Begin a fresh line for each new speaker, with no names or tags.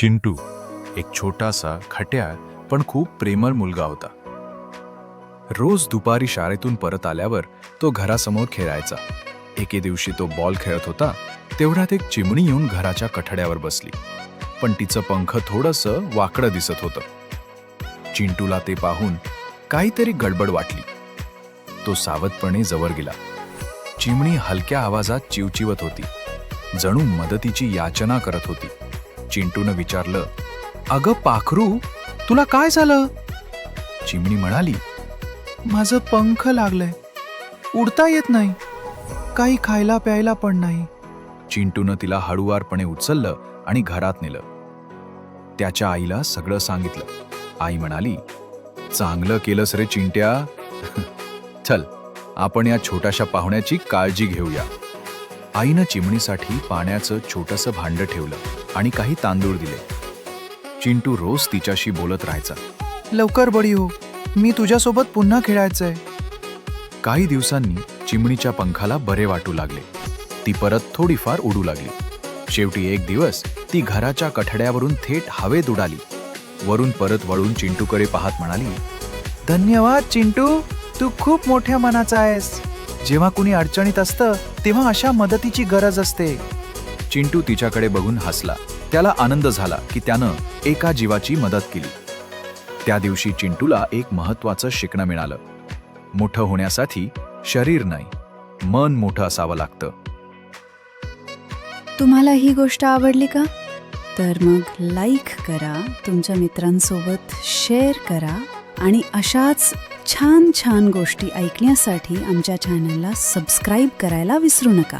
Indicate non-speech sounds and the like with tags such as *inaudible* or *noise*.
चिंटू एक छोटासा खट्या पण खूप प्रेमळ मुलगा होता. रोज दुपारी शाळेतून परत आल्यावर तो घरासमोर खेळायचा. एके दिवशी तो बॉल खेळत होता तेवढ्यात एक चिमणी येऊन घराच्या कठड्यावर बसली. पण तिचं पंख थोडंसं वाकडं दिसत होतं. चिंटूला ते पाहून काहीतरी गडबड वाटली. तो सावधपणे जवळ गेला. चिमणी हलक्या आवाजात चिवचिवत होती. जणू मदतीची याचना करत होती. चिंटूनं विचारलं अगं पाखरू तुला काय झालं? चिमणी म्हणाली माझं पंख लागलंय उडता येत नाही काही खायला प्यायला पण नाही. चिंटूनं तिला हळुवारपणे उचललं आणि घरात नेलं. त्याच्या आईला सगळं सांगितलं. आई म्हणाली चांगलं केलंस रे चिंट्या. *laughs* चल आपण या छोट्याशा पाहुण्याची काळजी घेऊया. आईनं चिमणीसाठी पाण्याचं छोटंसं भांडं ठेवलं. आणि काही तांदूळ दिले. चिंटू रोज तिच्याशी बोलत राहायचा. लवकर बडी हो. मी तुझ्यासोबत पुन्हा खेळायचंय. काही दिवसांनी चिमणीच्या पंखाला बरे वाटू लागले. ती परत थोडीफार उडू लागली. शेवटी एक दिवस ती घराच्या कठड्यावरून थेट हवेत उडाली. वरून परत वळून चिंटूकडे पाहत म्हणाली धन्यवाद चिंटू. तू खूप मोठ्या मनाचा आहेस. जेव्हा कुणी अडचणीत असतं तेव्हा अशा मदतीची गरज असते. चिंटू तिच्याकडे बघून हसला. त्याला आनंद झाला की त्यानं एका जीवाची मदत केली. त्या दिवशी चिंटूला एक महत्वाचं शिकणं मिळालं. मोठं होण्यासाठी शरीर नाही मन मोठं असावं लागतं.
तुम्हाला ही गोष्ट आवडली का? तर मग लाईक करा तुमच्या मित्रांसोबत शेअर करा आणि अशाच छान छान गोष्टी ऐकण्यासाठी आमच्या चॅनलला सबस्क्राईब करायला विसरू नका.